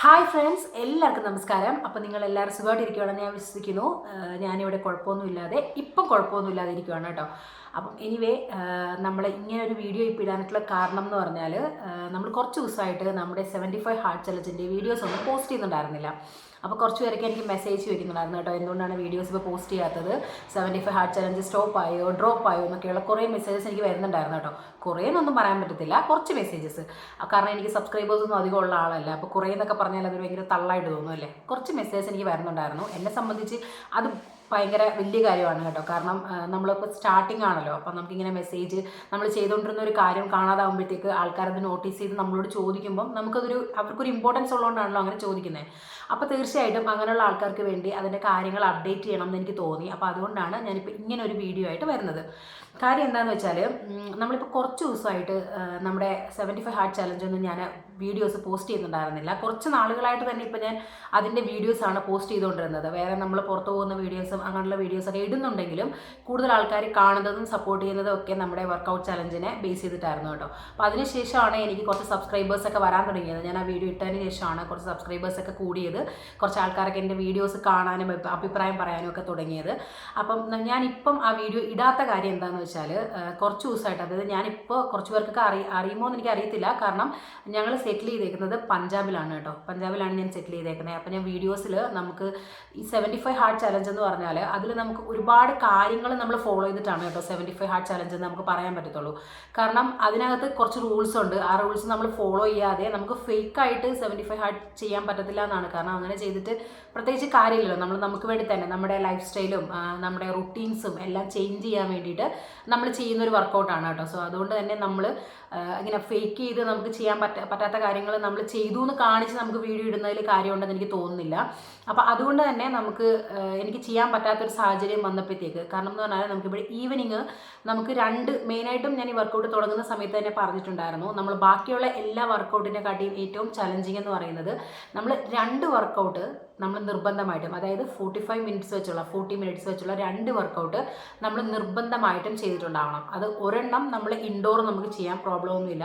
Hi friends എല്ലാവർക്കും നമസ്കാരം. അപ്പോൾ നിങ്ങൾ എല്ലാവരും സുഖമായിട്ടിരിക്കുകയാണെന്ന് ഞാൻ വിശ്വസിക്കുന്നു. ഞാനിവിടെ കുഴപ്പമൊന്നുമില്ലാതെ ഇപ്പം കുഴപ്പമൊന്നുമില്ലാതെ ഇരിക്കുകയാണ് കേട്ടോ. അപ്പം എനിവേ നമ്മൾ ഇങ്ങനെ ഒരു വീഡിയോ ഇപ്പോൾ ഇടാനായിട്ടുള്ള കാരണം എന്ന് പറഞ്ഞാൽ നമ്മൾ കുറച്ച് ദിവസമായിട്ട് നമ്മുടെ സെവന്റി ഫൈവ് ഹാർട്ട് ചലഞ്ചിന്റെ വീഡിയോസ് ഒന്നും പോസ്റ്റ് ചെയ്യുന്നുണ്ടായിരുന്നില്ല. അപ്പോൾ കുറച്ച് പേരൊക്കെ എനിക്ക് മെസ്സേജ് ചോദിക്കുന്നുണ്ടായിരുന്നു കേട്ടോ എന്തുകൊണ്ടാണ് വീഡിയോസ് ഇപ്പോൾ പോസ്റ്റ് ചെയ്യാത്തത്? Seventy five hard challenge stop ആയോ ഡ്രോപ്പ് ആയോ എന്നൊക്കെയുള്ള കുറേ മെസ്സേജസ് എനിക്ക് വരുന്നുണ്ടായിരുന്നു കേട്ടോ. കുറേ എന്നൊന്നും പറയാൻ പറ്റത്തില്ല കുറച്ച് മെസ്സേജസ് കാരണം എനിക്ക് സബ്സ്ക്രൈബേഴ്സ് ഒന്നും അധികം ഉള്ള ആളല്ല. അപ്പോൾ കുറേ എന്നൊക്കെ പറഞ്ഞാൽ അതൊരു ഭയങ്കര തള്ളായിട്ട് തോന്നും അല്ലേ? കുറച്ച് മെസ്സേജസ് എനിക്ക് വരുന്നുണ്ടായിരുന്നു. എന്നെ സംബന്ധിച്ച് അത് ഭയങ്കര വലിയ കാര്യമാണ് കേട്ടോ. കാരണം നമ്മളിപ്പോൾ സ്റ്റാർട്ടിംഗ് ആണല്ലോ. അപ്പം നമുക്കിങ്ങനെ മെസ്സേജ് നമ്മൾ ചെയ്തുകൊണ്ടിരുന്ന ഒരു കാര്യം കാണാതാകുമ്പോഴത്തേക്ക് ആൾക്കാരത് നോട്ടീസ് ചെയ്ത് നമ്മളോട് ചോദിക്കുമ്പം നമുക്കതൊരു അവർക്കൊരു ഇമ്പോർട്ടൻസ് ഉള്ളതുകൊണ്ടാണല്ലോ അങ്ങനെ ചോദിക്കുന്നത് അപ്പോൾ തീർച്ചയായിട്ടും അങ്ങനെയുള്ള ആൾക്കാർക്ക് വേണ്ടി അതിന്റെ കാര്യങ്ങൾ അപ്ഡേറ്റ് ചെയ്യണം എന്ന് എനിക്ക് തോന്നി. അപ്പോൾ അതുകൊണ്ടാണ് ഞാനിപ്പോൾ ഇങ്ങനെ ഒരു വീഡിയോ ആയിട്ട് വരുന്നത്. കാര്യം എന്താണെന്ന് വെച്ചാൽ നമ്മളിപ്പോൾ കുറച്ച് ദിവസമായിട്ട് നമ്മുടെ സെവന്റി ഫൈവ് ഹാർട്ട് ചലഞ്ചൊന്നും ഞാൻ വീഡിയോസ് പോസ്റ്റ് ചെയ്യുന്നുണ്ടായിരുന്നില്ല. കുറച്ച് നാളുകളായിട്ട് തന്നെ ഇപ്പോൾ ഞാൻ അതിന്റെ വീഡിയോസാണ് പോസ്റ്റ് ചെയ്തുകൊണ്ടിരുന്നത് വേറെ നമ്മൾ പുറത്തു പോകുന്ന വീഡിയോസും അങ്ങനെയുള്ള വീഡിയോസൊക്കെ ഇടുന്നുണ്ടെങ്കിലും കൂടുതൽ ആൾക്കാർ കാണുന്നതും സപ്പോർട്ട് ചെയ്യുന്നതും ഒക്കെ നമ്മുടെ വർക്കൗട്ട് ചലഞ്ചിനെ ബേസ് ചെയ്തിട്ടായിരുന്നു കേട്ടോ. അപ്പോൾ അതിനുശേഷമാണ് എനിക്ക് കുറച്ച് സബ്സ്ക്രൈബേഴ്സൊക്കെ വരാൻ തുടങ്ങിയത്. ഞാൻ ആ വീഡിയോ ഇട്ടതിന് ശേഷമാണ് കുറച്ച് സബ്സ്ക്രൈബേഴ്സൊക്കെ കൂടിയത്. കുറച്ച് ആൾക്കാരൊക്കെ എന്റെ വീഡിയോസ് കാണാനും അഭിപ്രായം പറയാനും ഒക്കെ തുടങ്ങിയത്. അപ്പം ഞാനിപ്പം ആ വീഡിയോ ഇടാത്ത കാര്യം എന്താണെന്ന് വെച്ചാൽ കുറച്ച് ദിവസമായിട്ട്. അതായത് ഞാനിപ്പോൾ കുറച്ച് പേർക്കൊക്കെ അറി അറിയുമോ എന്ന് എനിക്ക് അറിയത്തില്ല. കാരണം ഞങ്ങൾ സെറ്റിൽ ചെയ്തേക്കുന്നത് പഞ്ചാബിലാണ് കേട്ടോ. പഞ്ചാബിലാണ് ഞാൻ സെറ്റിൽ ചെയ്തേക്കുന്നത് അപ്പോൾ ഞാൻ വീഡിയോസിൽ നമുക്ക് ഈ സെവന്റി ഫൈവ് ഹാർട്ട് ചലഞ്ച് എന്ന് പറഞ്ഞാൽ അതിൽ നമുക്ക് ഒരുപാട് കാര്യങ്ങൾ നമ്മൾ ഫോളോ ചെയ്തിട്ടാണ് കേട്ടോ സെവന്റി ഫൈവ് ഹാർട്ട് ചലഞ്ച് എന്ന് നമുക്ക് പറയാൻ പറ്റത്തുള്ളൂ. കാരണം അതിനകത്ത് കുറച്ച് റൂൾസ് ഉണ്ട്. ആ റൂൾസ് നമ്മൾ ഫോളോ ചെയ്യാതെ നമുക്ക് ഫേക്ക് ആയിട്ട് സെവന്റി ഫൈവ് ഹാർട്ട് ചെയ്യാൻ പറ്റത്തില്ല എന്നാണ്. കാരണം അങ്ങനെ ചെയ്തിട്ട് പ്രത്യേകിച്ച് കാര്യമില്ലല്ലോ. നമ്മൾ നമുക്ക് വേണ്ടി തന്നെ നമ്മുടെ ലൈഫ് സ്റ്റൈലും നമ്മുടെ റുട്ടീൻസും എല്ലാം ചേഞ്ച് ചെയ്യാൻ വേണ്ടിയിട്ട് നമ്മൾ ചെയ്യുന്ന ഒരു വർക്കൗട്ടാണ് കേട്ടോ. സോ അതുകൊണ്ട് തന്നെ നമ്മൾ ഇങ്ങനെ ഫേക്ക് ചെയ്ത് നമുക്ക് ചെയ്യാൻ പറ്റ പറ്റാത്ത കാര്യങ്ങൾ നമ്മൾ ചെയ്തു എന്ന് കാണിച്ച് നമുക്ക് വീഡിയോ ഇടുന്നതിൽ കാര്യമുണ്ടെന്ന് എനിക്ക് തോന്നുന്നില്ല. അപ്പോൾ അതുകൊണ്ട് തന്നെ നമുക്ക് എനിക്ക് ചെയ്യാൻ പറ്റാത്തൊരു സാഹചര്യം വന്നപ്പോഴത്തേക്ക് കാരണം എന്ന് പറഞ്ഞാൽ നമുക്കിവിടെ ഈവനിങ് നമുക്ക് രണ്ട് മെയിനായിട്ടും ഞാൻ ഈ വർക്കൗട്ട് തുടങ്ങുന്ന സമയത്ത് തന്നെ പറഞ്ഞിട്ടുണ്ടായിരുന്നു. നമ്മൾ ബാക്കിയുള്ള എല്ലാ വർക്കൗട്ടിനെ കാട്ടിയും ഏറ്റവും ചലഞ്ചിങ് എന്ന് പറയുന്നത് നമ്മൾ രണ്ട് വർക്കൗട്ട് നമ്മൾ നിർബന്ധമായിട്ടും അതായത് ഫോർട്ടി ഫൈവ് മിനിറ്റ്സ് വെച്ചുള്ള ഫോർട്ടി മിനിറ്റ്സ് വെച്ചുള്ള രണ്ട് വർക്കൗട്ട് നമ്മൾ നിർബന്ധമായിട്ടും ചെയ്തിട്ടുണ്ടാവണം. അത് ഒരെണ്ണം നമ്മൾ ഇൻഡോർ നമുക്ക് ചെയ്യാൻ പ്രോബ്ലം ഒന്നുമില്ല.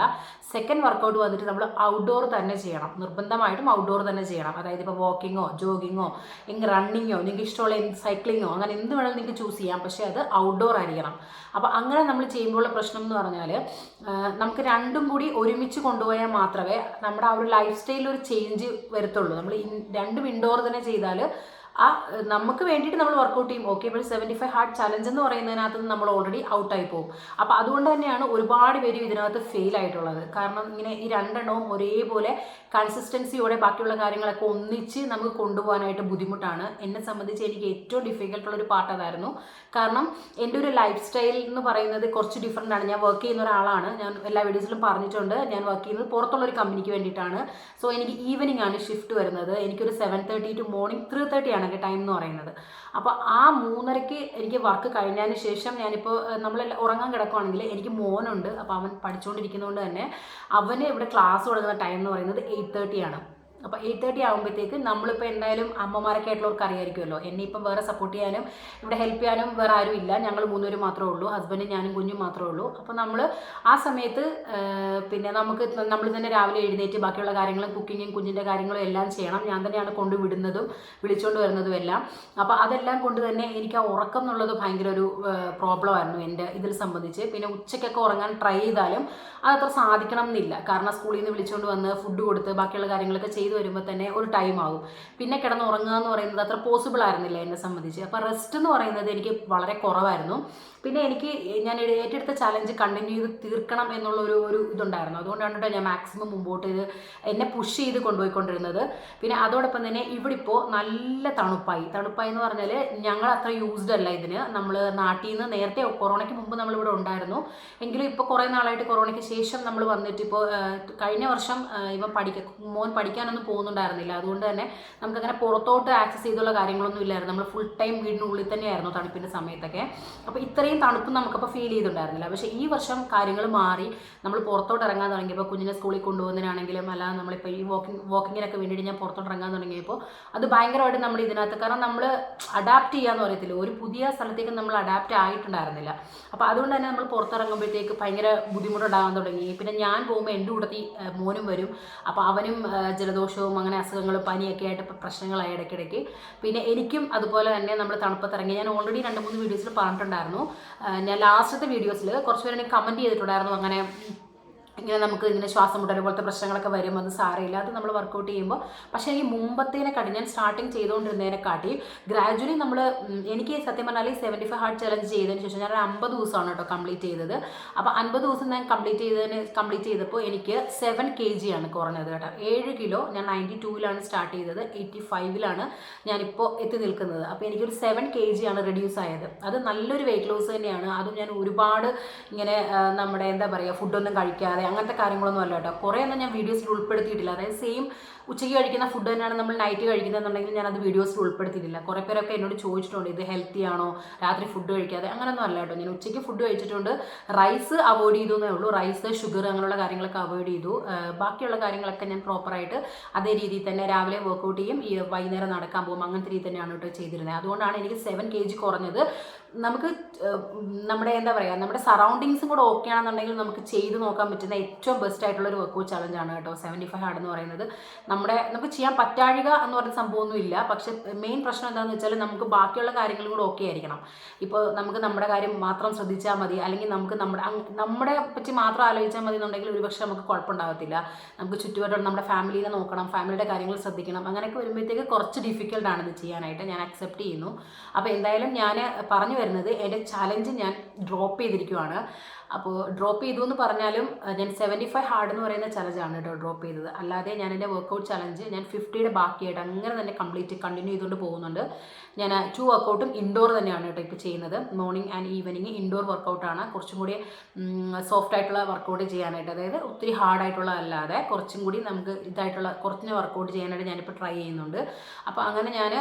സെക്കൻഡ് വർക്കൗട്ട് വന്നിട്ട് നമ്മൾ ഔട്ട്ഡോർ തന്നെ ചെയ്യണം. നിർബന്ധമായിട്ടും ഔട്ട്ഡോർ തന്നെ ചെയ്യണം. അതായത് ഇപ്പോൾ വാക്കിങ്ങോ ജോഗിങ്ങോ എങ്കിൽ റണ്ണിങ്ങോ നിങ്ങൾക്ക് ഇഷ്ടമുള്ള സൈക്ലിങ്ങോ അങ്ങനെ എന്ത് വേണമെങ്കിലും നിങ്ങൾക്ക് ചൂസ് ചെയ്യാം. പക്ഷേ അത് ഔട്ട്ഡോർ ആയിരിക്കണം. അപ്പോൾ അങ്ങനെ നമ്മൾ ചെയ്യുമ്പോഴുള്ള പ്രശ്നം എന്ന് പറഞ്ഞാൽ നമുക്ക് രണ്ടും കൂടി ഒരുമിച്ച് കൊണ്ടുപോയാൽ മാത്രമേ നമ്മുടെ ആ ഒരു ലൈഫ് സ്റ്റൈലിൽ ഒരു ചേഞ്ച് വരത്തുള്ളൂ. നമ്മൾ രണ്ടും ഇൻഡോർ തന്നെ ചെയ്താൽ ആ നമുക്ക് വേണ്ടിയിട്ട് നമ്മൾ വർക്കൗട്ട് ചെയ്യും. ഓക്കെ ഇപ്പോൾ സെവന്റി ഫൈവ് ഹാർട്ട് ചലഞ്ച് എന്ന് പറയുന്നതിനകത്ത് നമ്മൾ ഓൾറെഡി ഔട്ടായി പോകും. അപ്പോൾ അതുകൊണ്ട് തന്നെയാണ് ഒരുപാട് പേര് ഇതിനകത്ത് ഫെയിൽ ആയിട്ടുള്ളത്. കാരണം ഇങ്ങനെ ഈ രണ്ടെണ്ണവും ഒരേപോലെ കൺസിസ്റ്റൻസിയോടെ ബാക്കിയുള്ള കാര്യങ്ങളൊക്കെ ഒന്നിച്ച് നമുക്ക് കൊണ്ടുപോകാനായിട്ട് ബുദ്ധിമുട്ടാണ്. എന്നെ സംബന്ധിച്ച് എനിക്ക് ഏറ്റവും ഡിഫിക്കൽട്ടുള്ള ഒരു പാർട്ട് അതായിരുന്നു. കാരണം എന്റെ ഒരു ലൈഫ് സ്റ്റൈൽ എന്ന് പറയുന്നത് കുറച്ച് ഡിഫറെന്റ് ആണ്. ഞാൻ വർക്ക് ചെയ്യുന്ന ഒരാളാണ്. ഞാൻ എല്ലാ വീഡിയോസിലും പറഞ്ഞിട്ടുണ്ട്. ഞാൻ വർക്ക് ചെയ്യുന്നത് പുറത്തുള്ള ഒരു കമ്പനിക്ക് വേണ്ടിയിട്ടാണ്. സോ എനിക്ക് ഈവനിങ് ആണ് ഷിഫ്റ്റ് വരുന്നത്. എനിക്കൊരു seven thirty to morning three thirty ആണ് ടൈം എന്ന് പറയുന്നത്. അപ്പോൾ ആ മൂന്നരയ്ക്ക് എനിക്ക് വർക്ക് കഴിഞ്ഞതിന് ശേഷം ഞാനിപ്പോൾ നമ്മൾ ഉറങ്ങാൻ കിടക്കുവാണെങ്കിൽ എനിക്ക് മോനുണ്ട്. അപ്പോൾ അവൻ പഠിച്ചുകൊണ്ടിരിക്കുന്നതുകൊണ്ട് തന്നെ അവന് ഇവിടെ ക്ലാസ് തുടങ്ങുന്ന ടൈം എന്ന് പറയുന്നത് എയ്റ്റ് തേർട്ടി ആണ്. അപ്പോൾ എയ്റ്റ് തേർട്ടി ആകുമ്പോഴത്തേക്ക് നമ്മളിപ്പോൾ എന്തായാലും അമ്മമാരൊക്കെ ആയിട്ടുള്ളവർക്ക് അറിയായിരിക്കുമല്ലോ. എന്നെ ഇപ്പം വേറെ സപ്പോർട്ട് ചെയ്യാനും ഇവിടെ ഹെൽപ്പ് ചെയ്യാനും വേറെ ആരും ഇല്ല. ഞങ്ങൾ മൂന്നുപേരും മാത്രമേ ഉള്ളൂ. ഹസ്ബൻഡും ഞാനും കുഞ്ഞും മാത്രമേ ഉള്ളൂ. അപ്പോൾ നമ്മൾ ആ സമയത്ത് പിന്നെ നമുക്ക് നമ്മൾ തന്നെ രാവിലെ എഴുന്നേറ്റ് ബാക്കിയുള്ള കാര്യങ്ങളും കുക്കിങ്ങും കുഞ്ഞിന്റെ കാര്യങ്ങളും എല്ലാം ചെയ്യണം. ഞാൻ തന്നെയാണ് കൊണ്ടുവിടുന്നതും വിളിച്ചുകൊണ്ട് വരുന്നതും എല്ലാം. അപ്പോൾ അതെല്ലാം കൊണ്ട് തന്നെ എനിക്ക് ആ ഉറക്കം എന്നുള്ളത് ഭയങ്കര ഒരു പ്രോബ്ലം ആയിരുന്നു എന്റെ ഇതിൽ സംബന്ധിച്ച്. പിന്നെ ഉച്ചയ്ക്കൊക്കെ ഉറങ്ങാൻ ട്രൈ ചെയ്താലും അതത്ര സാധിക്കണം എന്നില്ല. കാരണം സ്കൂളിൽ നിന്ന് വിളിച്ചുകൊണ്ട് വന്ന് ഫുഡ് കൊടുത്ത് ബാക്കിയുള്ള കാര്യങ്ങളൊക്കെ ചെയ്തു വരുമ്പോൾ തന്നെ ഒരു ടൈം ആകും പിന്നെ കിടന്ന് ഉറങ്ങുക എന്ന് പറയുന്നത് അത്ര പോസിബിൾ ആയിരുന്നില്ല എന്നെ സംബന്ധിച്ച്. അപ്പോൾ റെസ്റ്റ് എന്ന് പറയുന്നത് എനിക്ക് വളരെ കുറവായിരുന്നു. പിന്നെ എനിക്ക് ഞാൻ ഏറ്റെടുത്ത ചലഞ്ച് കണ്ടിന്യൂ ചെയ്ത് തീർക്കണം എന്നുള്ള ഒരു ഒരു ഇതുണ്ടായിരുന്നു. അതുകൊണ്ടാണ് കേട്ടോ ഞാൻ മാക്സിമം മുമ്പോട്ട് ഇത് എന്നെ പുഷ് ചെയ്ത് കൊണ്ടുപോയിക്കൊണ്ടിരുന്നത്. പിന്നെ അതോടൊപ്പം തന്നെ ഇവിടെ ഇപ്പോൾ നല്ല തണുപ്പായി. തണുപ്പായി എന്ന് പറഞ്ഞാൽ ഞങ്ങൾ അത്ര യൂസ്ഡ് അല്ല ഇതിന്. നമ്മൾ നാട്ടിൽ നിന്ന് നേരത്തെ കൊറോണയ്ക്ക് മുമ്പ് നമ്മളിവിടെ ഉണ്ടായിരുന്നു. എങ്കിലും ഇപ്പോൾ കുറേ നാളായിട്ട് കൊറോണയ്ക്ക് ശേഷം നമ്മൾ വന്നിട്ട് ഇപ്പോൾ കഴിഞ്ഞ വർഷം ഇവ പഠിക്ക മോൻ പഠിക്കാനൊന്നും പോകുന്നുണ്ടായിരുന്നില്ല. അതുകൊണ്ട് തന്നെ നമുക്കങ്ങനെ പുറത്തോട്ട് ആക്സസ് ചെയ്തുള്ള കാര്യങ്ങളൊന്നും ഇല്ലായിരുന്നു. നമ്മൾ ഫുൾ ടൈം വീടിനുള്ളിൽ തന്നെയായിരുന്നു തണുപ്പിന്റെ സമയത്തൊക്കെ. അപ്പോൾ ഇത്രയും തണുപ്പ് നമുക്കപ്പോൾ ഫീൽ ചെയ്തിട്ടുണ്ടായിരുന്നില്ല. പക്ഷേ ഈ വർഷം കാര്യങ്ങൾ മാറി. നമ്മൾ പുറത്തോട്ട് ഇറങ്ങാൻ തുടങ്ങിയപ്പോൾ കുഞ്ഞിനെ സ്കൂളിൽ കൊണ്ടുപോകുന്നതിനാണെങ്കിലും അല്ലാതെ നമ്മളിപ്പോൾ ഈ വാക്കിംഗ് വാക്കിങ്ങിനൊക്കെ വേണ്ടിയിട്ട് ഞാൻ പുറത്തോട്ട് ഇറങ്ങാൻ തുടങ്ങിയപ്പോൾ അത് ഭയങ്കരമായിട്ട് നമ്മൾ ഇതിനകത്ത് കാരണം നമ്മൾ അഡാപ്റ്റ് ചെയ്യാന്ന് പറയത്തില്ല? ഒരു പുതിയ സ്ഥലത്തേക്ക് നമ്മൾ അഡാപ്റ്റ് ആയിട്ടുണ്ടായിരുന്നില്ല. അപ്പോൾ അതുകൊണ്ട് തന്നെ നമ്മൾ പുറത്തിറങ്ങുമ്പോഴത്തേക്ക് ഭയങ്കര ബുദ്ധിമുട്ടുണ്ടാകാൻ തുടങ്ങി. പിന്നെ ഞാൻ പോകുമ്പോൾ എന്റെ കൂട്ടത്തിൽ മോനും വരും. അപ്പോൾ അവനും ജലദോഷം ജലദോഷവും അങ്ങനെ അസുഖങ്ങളും പനിയൊക്കെ ആയിട്ട് പ്രശ്നങ്ങളായി ഇടയ്ക്കിടയ്ക്ക്. പിന്നെ എനിക്കും അതുപോലെ തന്നെ നമ്മൾ തണുപ്പത്തിറങ്ങി ഞാൻ ഓൾറെഡി രണ്ട് മൂന്ന് വീഡിയോസിൽ പറഞ്ഞിട്ടുണ്ടായിരുന്നു. ഞാൻ ലാസ്റ്റത്തെ വീഡിയോസിൽ കുറച്ച് പേരെ കമന്റ് ചെയ്തിട്ടുണ്ടായിരുന്നു. അങ്ങനെ ഇങ്ങനെ നമുക്ക് ഇങ്ങനെ ശ്വാസം മുട്ടൽ പോലത്തെ പ്രശ്നങ്ങളൊക്കെ വരും അത് സാരമില്ല. അത് നമ്മൾ വർക്കൗട്ട് ചെയ്യുമ്പോൾ പക്ഷേ ഈ മുമ്പത്തേനെക്കാട്ടി ഞാൻ സ്റ്റാർട്ടിങ് ചെയ്തുകൊണ്ടിരുന്നതിനെക്കാട്ടി ഗ്രാജുവലി നമ്മൾ എനിക്ക് സത്യം പറഞ്ഞാൽ ഈ സെവന്റി ഫൈവ് ഹാർട്ട് ചലഞ്ച് ചെയ്തതിന് ശേഷം ഞാൻ ഒരു അമ്പത് ദിവസമാണ് കേട്ടോ കംപ്ലീറ്റ് ചെയ്തത്. അപ്പോൾ അൻപത് ദിവസം ഞാൻ കംപ്ലീറ്റ് ചെയ്തതിന് കംപ്ലീറ്റ് ചെയ്തപ്പോൾ എനിക്ക് സെവൻ കെ ജി ആണ് കുറഞ്ഞത് കേട്ടോ. ഏഴ് കിലോ ഞാൻ നയന്റി ടൂവിലാണ് സ്റ്റാർട്ട് ചെയ്തത് എയ്റ്റി ഫൈവിലാണ് ഞാനിപ്പോൾ എത്തി നിൽക്കുന്നത്. അപ്പോൾ എനിക്കൊരു സെവൻ കെ ജി ആണ് റെഡ്യൂസ് ആയത്. അത് നല്ലൊരു വെയിറ്റ് ലോസ് തന്നെയാണ്. അതും ഞാൻ ഒരുപാട് ഇങ്ങനെ നമ്മുടെ എന്താ പറയുക ഫുഡൊന്നും കഴിക്കാതെ അങ്ങനത്തെ കാര്യങ്ങളൊന്നും അല്ല കേട്ടോ. കുറേ ഒന്നും ഞാൻ വീഡിയോസിൽ ഉൾപ്പെടുത്തിയിട്ടില്ല. അതായത് സെയിം ഉച്ചയ്ക്ക് കഴിക്കുന്ന ഫുഡ് തന്നെയാണ് നമ്മൾ നൈറ്റ് കഴിക്കുന്നതെന്നുണ്ടെങ്കിൽ ഞാൻ അത് വീഡിയോസിൽ ഉൾപ്പെടുത്തിയിട്ടില്ല. കുറേ പേരൊക്കെ എന്നോട് ചോദിച്ചിട്ടുണ്ട് ഇത് ഹെൽത്തി ആണോ? രാത്രി ഫുഡ് കഴിക്കാതെ? അങ്ങനെയൊന്നും അല്ല കേട്ടോ. ഞാൻ ഉച്ചയ്ക്ക് ഫുഡ് കഴിച്ചിട്ടുണ്ട്. റൈസ് അവോയ്ഡ് ചെയ്തു എന്നേ ഉള്ളൂ. റൈസ് ഷുഗർ അങ്ങനെയുള്ള കാര്യങ്ങളൊക്കെ അവോയ്ഡ് ചെയ്തു. ബാക്കിയുള്ള കാര്യങ്ങളൊക്കെ ഞാൻ പ്രോപ്പറായിട്ട് അതേ രീതിയിൽ തന്നെ രാവിലെ വർക്കൗട്ട് ചെയ്യും. ഈ വൈകുന്നേരം നടക്കാൻ പോകും. അങ്ങനത്തെ രീതി തന്നെയാണ് കേട്ടോ ചെയ്തിരുന്നത്. അതുകൊണ്ടാണ് എനിക്ക് സെവൻ കെ ജി കുറഞ്ഞത്. നമുക്ക് നമ്മുടെ എന്താ പറയുക നമ്മുടെ സറൗണ്ടിങ്സും കൂടെ ഓക്കെ ആണെന്നുണ്ടെങ്കിൽ നമുക്ക് ചെയ്ത് നോക്കാൻ പറ്റുന്ന ഏറ്റവും ബെസ്റ്റ് ആയിട്ടുള്ള ഒരു വർക്കൗട്ട് ആണ് കേട്ടോ. സെവന്റി ഫൈവ് ഹാർഡ് എന്ന് പറയുന്നത്. നമ്മുടെ നമുക്ക് ചെയ്യാൻ പറ്റാഴിക എന്ന് പറയുന്ന സംഭവമൊന്നും ഇല്ല. പക്ഷെ മെയിൻ പ്രശ്നം എന്താണെന്ന് വെച്ചാൽ നമുക്ക് ബാക്കിയുള്ള കാര്യങ്ങളും കൂടെ ഓക്കെ ആയിരിക്കണം. ഇപ്പോൾ നമുക്ക് നമ്മുടെ കാര്യം മാത്രം ശ്രദ്ധിച്ചാൽ മതി. അല്ലെങ്കിൽ നമുക്ക് നമ്മുടെ നമ്മളെ പറ്റി മാത്രം ആലോചിച്ചാൽ മതി എന്നുണ്ടെങ്കിൽ ഒരുപക്ഷെ നമുക്ക് കുഴപ്പമുണ്ടാകത്തില്ല. നമുക്ക് ചുറ്റുപാടുള്ള നമ്മുടെ ഫാമിലിനെ നോക്കണം ഫാമിലിയുടെ കാര്യങ്ങൾ ശ്രദ്ധിക്കണം. അങ്ങനെയൊക്കെ വരുമ്പോഴത്തേക്ക് കുറച്ച് ഡിഫിക്കൽട്ടാണ് ഇത് ചെയ്യാനായിട്ട്. ഞാൻ അക്സെപ്റ്റ് ചെയ്യുന്നു. അപ്പോൾ എന്തായാലും ഞാൻ പറഞ്ഞു വരുന്നത് എന്റെ ചലഞ്ച് ഞാൻ ഡ്രോപ്പ് ചെയ്തിരിക്കുവാണ്. അപ്പോൾ ഡ്രോപ്പ് ചെയ്തു എന്ന് പറഞ്ഞാലും ഞാൻ സെവന്റി ഫൈവ് ഹാർഡ് എന്ന് പറയുന്ന ചലഞ്ചാണ് കേട്ടോ ഡ്രോപ്പ് ചെയ്തത്. അല്ലാതെ ഞാൻ എന്റെ വർക്കൗട്ട് ചലഞ്ച് ഞാൻ ഫിഫ്റ്റിയുടെ ബാക്കിയായിട്ട് അങ്ങനെ തന്നെ കംപ്ലീറ്റ് കണ്ടിന്യൂ ചെയ്തുകൊണ്ട് പോകുന്നുണ്ട്. ഞാൻ ടു വർക്കൗട്ടും ഇൻഡോർ തന്നെയാണ് കേട്ടോ ഇപ്പോൾ ചെയ്യുന്നത്. മോർണിംഗ് ആൻഡ് ഈവനിങ് ഇൻഡോർ വർക്കൗട്ടാണ് കുറച്ചും കൂടി സോഫ്റ്റ് ആയിട്ടുള്ള വർക്കൗട്ട് ചെയ്യാനായിട്ട്. അതായത് ഒത്തിരി ഹാർഡായിട്ടുള്ള അല്ലാതെ കുറച്ചും കൂടി നമുക്ക് ഇതായിട്ടുള്ള കുറച്ച് വർക്കൗട്ട് ചെയ്യാനായിട്ട് ഞാനിപ്പോൾ ട്രൈ ചെയ്യുന്നുണ്ട്. അപ്പോൾ അങ്ങനെ ഞാൻ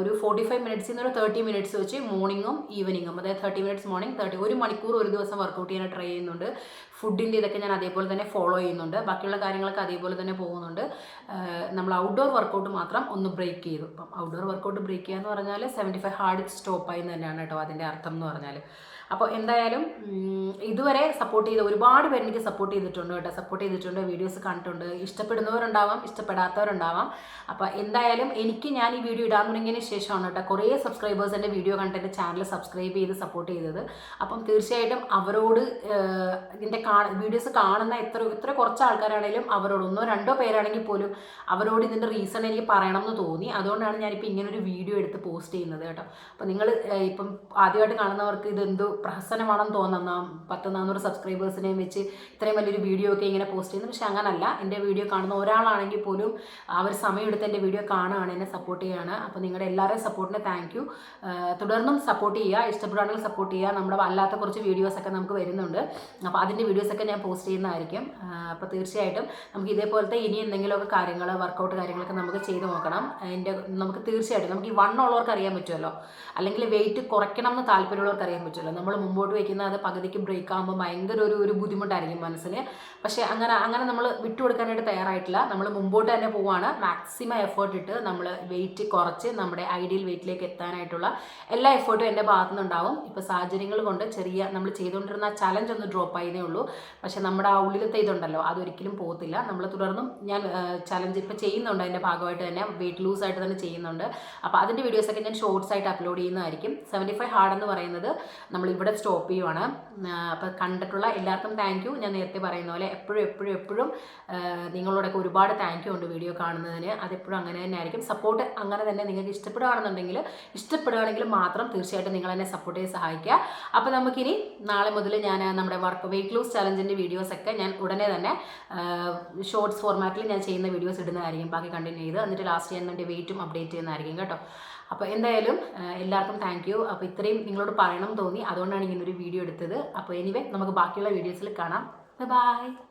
ഒരു ഫോർട്ടി ഫൈവ് മിനിറ്റ്സിൽ നിന്ന് ഒരു തേർട്ടി മിനിറ്റ്സ് വെച്ച് മോർണിംഗും ഈവനിങ്ങും അതായത് തേർട്ടി മിനിറ്റ്സ് മോർണിംഗ് തേർട്ടി ഒരു മണിക്കൂർ ഒരു ദിവസം വർക്കൗട്ട് ചെയ്യാൻ ട്രൈ ചെയ്യുന്നുണ്ട്. ഫുഡിന്റെ ഇതൊക്കെ ഞാൻ അതേപോലെ തന്നെ ഫോളോ ചെയ്യുന്നുണ്ട്. ബാക്കിയുള്ള കാര്യങ്ങളൊക്കെ അതേപോലെ തന്നെ പോകുന്നുണ്ട്. നമ്മൾ ഔട്ട്ഡോർ വർക്കൗട്ട് മാത്രം ഒന്ന് ബ്രേക്ക് ചെയ്തു. അപ്പം ഔട്ട്ഡോർ വർക്കൗട്ട് ബ്രേക്ക് ചെയ്യുക എന്ന് പറഞ്ഞാൽ സെവന്റി ഫൈവ് ഹാർഡ് സ്റ്റോപ്പായി എന്ന് തന്നെയാണ് കേട്ടോ അതിന്റെ അർത്ഥം എന്ന് പറഞ്ഞാൽ അപ്പോൾ എന്തായാലും ഇതുവരെ സപ്പോർട്ട് ചെയ്ത ഒരുപാട് പേര് എനിക്ക് സപ്പോർട്ട് ചെയ്തിട്ടുണ്ട് കേട്ടോ. സപ്പോർട്ട് ചെയ്തിട്ടുണ്ട് വീഡിയോസ് കണ്ടിട്ടുണ്ട്. ഇഷ്ടപ്പെടുന്നവരുണ്ടാവാം ഇഷ്ടപ്പെടാത്തവരുണ്ടാവാം. അപ്പോൾ എന്തായാലും എനിക്ക് ഞാൻ ഈ വീഡിയോ ഇടാൻ തുടങ്ങിയതിന് ശേഷമാണ് കേട്ടോ കുറേ സബ്സ്ക്രൈബേഴ്സ് എന്റെ വീഡിയോ കണ്ട് എന്റെ ചാനൽ സബ്സ്ക്രൈബ് ചെയ്ത് സപ്പോർട്ട് ചെയ്തത്. അപ്പം തീർച്ചയായിട്ടും അവരോട് ഇതിന്റെ വീഡിയോസ് കാണുന്ന എത്ര എത്ര കുറച്ച് ആൾക്കാരാണെങ്കിലും അവരോട് ഒന്നോ രണ്ടോ പേരാണെങ്കിൽ പോലും അവരോട് ഇതിന്റെ റീസൺ എനിക്ക് പറയണം എന്ന് തോന്നി. അതുകൊണ്ടാണ് ഞാനിപ്പോൾ ഇങ്ങനൊരു വീഡിയോ എടുത്ത് പോസ്റ്റ് ചെയ്യുന്നത് കേട്ടോ. അപ്പോൾ നിങ്ങൾ ഇപ്പം ആദ്യമായിട്ട് കാണുന്നവർക്ക് ഇതെന്തോ പ്രഹസനമാണെന്ന് തോന്നുന്ന. പത്ത് നാനൂറ് സബ്സ്ക്രൈബേഴ്സിനെയും വെച്ച് ഇത്രയും വലിയൊരു വീഡിയോ ഒക്കെ ഇങ്ങനെ പോസ്റ്റ് ചെയ്യുന്നത് പക്ഷെ അങ്ങനല്ല. എന്റെ വീഡിയോ കാണുന്ന ഒരാളാണെങ്കിൽ പോലും അവർ സമയമെടുത്ത് എന്റെ വീഡിയോ കാണുകയാണ് എന്നെ സപ്പോർട്ട് ചെയ്യുകയാണ്. അപ്പോൾ നിങ്ങളുടെ എല്ലാവരുടെയും സപ്പോർട്ടിന് താങ്ക് യു തുടർന്നും സപ്പോർട്ട് ചെയ്യുക ഇഷ്ടപ്പെടുകയാണെങ്കിൽ സപ്പോർട്ട് ചെയ്യുക. നമ്മുടെ അല്ലാത്ത കുറച്ച് വീഡിയോസൊക്കെ നമുക്ക് വരുന്നുണ്ട്. അപ്പോൾ അതിന്റെ വീഡിയോസൊക്കെ ഞാൻ പോസ്റ്റ് ചെയ്യുന്നതായിരിക്കും. അപ്പോൾ തീർച്ചയായിട്ടും നമുക്ക് ഇതേപോലത്തെ ഇനി എന്തെങ്കിലുമൊക്കെ കാര്യങ്ങൾ വർക്കൗട്ട് കാര്യങ്ങളൊക്കെ നമുക്ക് ചെയ്ത് നോക്കണം. എന്റെ നമുക്ക് തീർച്ചയായിട്ടും നമുക്ക് ഈ വണ്ണുള്ളവർക്ക് അറിയാൻ പറ്റുമല്ലോ. അല്ലെങ്കിൽ വെയിറ്റ് കുറയ്ക്കണം എന്ന് താല്പര്യമുള്ളവർക്ക് അറിയാൻ പറ്റുമല്ലോ. നമ്മൾ മുമ്പോട്ട് വയ്ക്കുന്ന അത് പകുതിക്ക് ബ്രേക്ക് ആകുമ്പോൾ ഭയങ്കര ഒരു ഒരു ബുദ്ധിമുട്ടായിരിക്കും മനസ്സിന് പക്ഷേ അങ്ങനെ അങ്ങനെ നമ്മൾ വിട്ടുകൊടുക്കാനായിട്ട് തയ്യാറായിട്ടില്ല. നമ്മൾ മുമ്പോട്ട് തന്നെ പോവുകയാണ് മാക്സിമം എഫേർട്ട് ഇട്ട് നമ്മൾ വെയിറ്റ് കുറച്ച് നമ്മുടെ ഐഡിയൽ വെയിറ്റിലേക്ക് എത്താനായിട്ടുള്ള എല്ലാ എഫേർട്ടും എന്റെ ഭാഗത്തു നിന്നുണ്ടാവും ഇപ്പോൾ സാഹചര്യങ്ങൾ കൊണ്ട് ചെറിയ നമ്മൾ ചെയ്തുകൊണ്ടിരുന്ന ചലഞ്ച് ഒന്ന് ഡ്രോപ്പ് ആയതേ ഉള്ളൂ. പക്ഷേ നമ്മുടെ ആ ഉള്ളിലത്തെ ഇതുണ്ടല്ലോ അതൊരിക്കലും പോകത്തില്ല. നമ്മൾ തുടർന്നും ഞാൻ ചലഞ്ച് ഇപ്പോൾ ചെയ്യുന്നുണ്ട്. അതിന്റെ ഭാഗമായിട്ട് തന്നെ വെയിറ്റ് ലൂസ് ആയിട്ട് തന്നെ ചെയ്യുന്നുണ്ട്. അപ്പോൾ അതിന്റെ വീഡിയോസൊക്കെ ഞാൻ ഷോർട്സ് ആയിട്ട് അപ്ലോഡ് ചെയ്യുന്നതായിരിക്കും. സെവന്റി ഫൈവ് ഹാർഡ് എന്ന് പറയുന്നത് നമ്മൾ ഇവിടെ സ്റ്റോപ്പ് ചെയ്യുവാണ്. അപ്പോൾ കണ്ടിട്ടുള്ള എല്ലാവർക്കും താങ്ക് യു ഞാൻ നേരത്തെ പറയുന്ന പോലെ എപ്പോഴും എപ്പോഴും എപ്പോഴും നിങ്ങളോടൊക്കെ ഒരുപാട് താങ്ക് യു ഉണ്ട് വീഡിയോ കാണുന്നതിന്. അതെപ്പോഴും അങ്ങനെ തന്നെ ആയിരിക്കും. സപ്പോർട്ട് അങ്ങനെ തന്നെ നിങ്ങൾക്ക് ഇഷ്ടപ്പെടുകയാണെന്നുണ്ടെങ്കിൽ ഇഷ്ടപ്പെടുകയാണെങ്കിൽ മാത്രം തീർച്ചയായിട്ടും നിങ്ങൾ എന്നെ സപ്പോർട്ട് ചെയ്ത് സഹായിക്കുക. അപ്പോൾ നമുക്കിനി നാളെ മുതൽ ഞാൻ നമ്മുടെ വർക്ക് വെയിറ്റ് ലൂസ് ചലഞ്ചിന്റെ വീഡിയോസൊക്കെ ഞാൻ ഉടനെ തന്നെ ഷോർട്സ് ഫോർമാറ്റിൽ ഞാൻ ചെയ്യുന്ന വീഡിയോസ് ഇടുന്നതായിരിക്കും. ബാക്കി കണ്ടിന്യൂ ചെയ്ത് എന്നിട്ട് ലാസ്റ്റ് ഞാൻ എന്റെ വെയിറ്റും അപ്ഡേറ്റ് ചെയ്യുന്നതായിരിക്കും കേട്ടോ. അപ്പോൾ എന്തായാലും എല്ലാവർക്കും താങ്ക് യു അപ്പോൾ ഇത്രയും നിങ്ങളോട് പറയണം തോന്നി. അതുകൊണ്ടാണ് ഇങ്ങനെ ഒരു വീഡിയോ എടുത്തത്. അപ്പോൾ എനിവേ നമുക്ക് ബാക്കിയുള്ള വീഡിയോസിൽ കാണാം. ബൈ